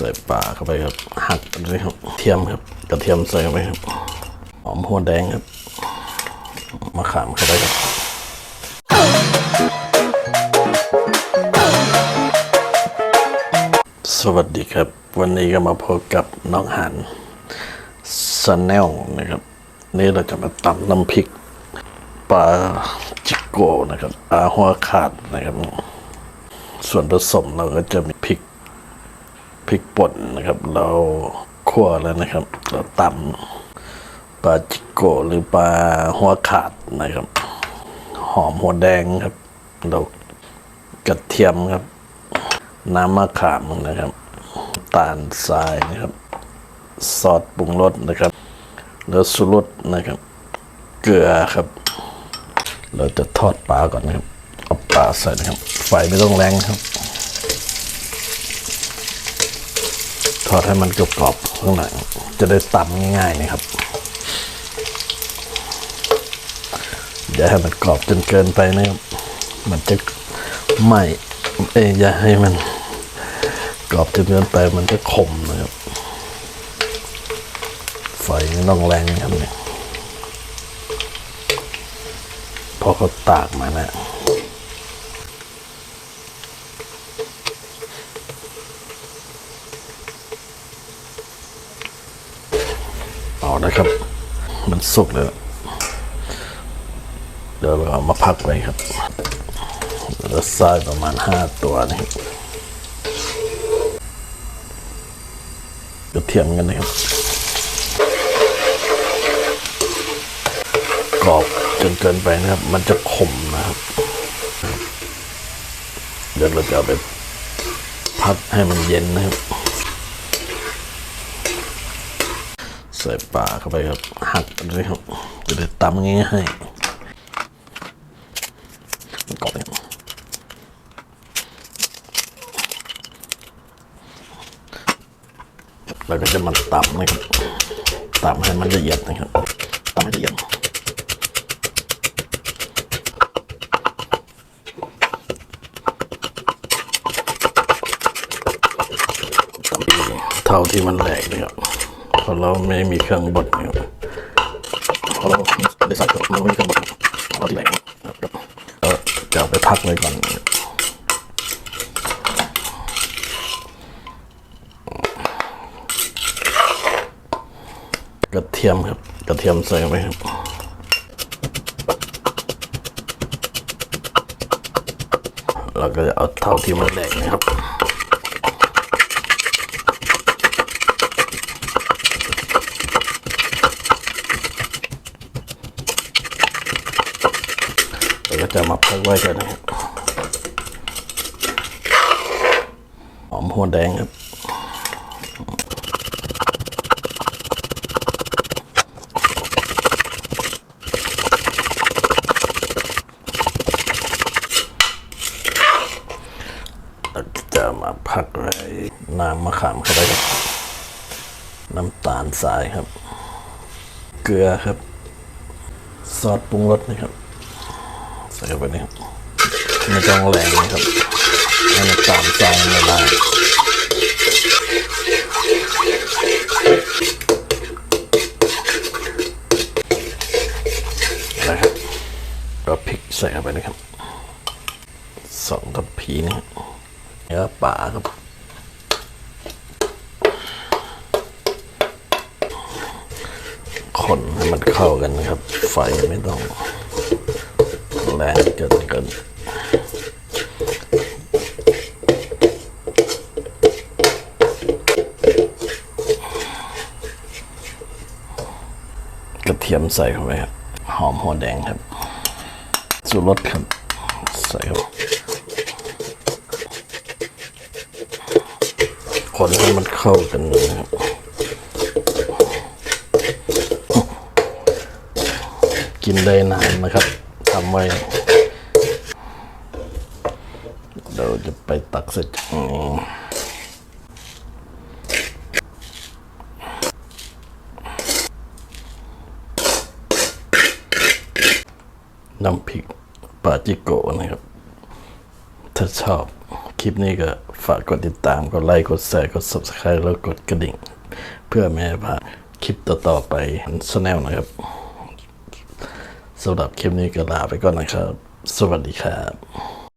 ใส่ปลาเข้าไปครับ หักด้วยครับเทียมครับกระเทียมใส่เข้าไปครับหอมหัวแดงครับมะขามเข้าไปครับสวัสดีครับ วันนี้ก็มาพบกับน้องหันซาแนลนะครับ นี่เราจะมาตำน้ำพริกปลาจิโกนะครับปลาหัวขาดนะครับ ส่วนผสมเราก็จะมี พริกป่นนะครับ เราคั่วแล้วนะครับ เราตำปลาจิโกหรือปลาหัวขาดนะครับ หอมหัวแดงครับ เรากระเทียมครับ น้ำมะขามนะครับตาลทรายนะครับ ซอสปรุงรสนะครับ แล้วสุรสนะครับ เกลือครับ เราจะทอดปลาก่อนนะครับ เอาปลาใส่นะครับ ไฟไม่ต้องแรงครับ ทอดให้มันกรอบๆข้างในจะได้ตำง่ายๆนะครับอย่าให้มันกรอบจนเกินไปนะครับ มันจะไหม่เอ้ยอย่าให้มันกรอบจนเกินไปมันจะขมนะครับไฟไม่ต้องแรงนะครับเนี่ยพอเขาตากมานะ เอานะครับ มันสุกแล้วเดี๋ยวเราเอามาพักไว้ครับแล้วทรายประมาณห้าตัวนะครับกระเทียมกันนะครับกรอบจนเกินไปนะครับ มันจะขมนะครับ เดี๋ยวเราจะเอาไปพักให้มันเย็นนะครับ ใส่ปลาเข้าไปครับ หักด้วยครับจะได้ตำง่ายๆมันกรอบเลยครับเราก็จะมาตำนะครับตำให้มันละเอียดนะครับตำให้ละเอียดตำเท่าที่มันแหลกนะครับ พราะเราไม่มีเครื่องบดนะครับพราะเราได้ใส่เครื่องมันไม่มีเครื่องบดเราที่แหลกนก็จะไปพักไว้ก่อนกระเทียมครับกระเทียมใส่เข้าไปครับเราก็จะเอาเท่าที่มันแหลกนะครับ เราก็จะมาพักไว้กันนะครับหอมหัวแดงครับเราจะมาพักไว้น้ำมะขามเข้าไปครับ น้ำตาลทรายครับ เกลือครับ ซอสปรุงรสนะครับ ใส่เข้าไปนี่ครับไม่ต้องแรงนะครับให้น้ำตาลทรายละลายนะครับก็พริกใส่เข้าไปนะครับสองทัพพีนี่เนื้อปลาครับคนให้มันเข้ากันนะครับ ไฟไม่ต้อง แรงเกินเกินกระเทียมใส่เข้าไปครับ หอมหัวแดงครับ สูตรรสครับ ใส่เข้าคนให้มันเข้ากันนะครับกินได้นานนะครับ ไว้เราจะไปตักเสร็จนี้น้ำพริกปาจิโกนะครับ ถ้าชอบคลิปนี้ก็ฝากกดติดตาม กดไลค์ กดแชร์ กด subscribe แล้วกดกระดิ่ง เพื่อไม่พลาดคลิปต่อ ๆ ไปช anel นะครับ สำหรับคลิปนี้ก็ลาไปก่อนนะครับ สวัสดีครับ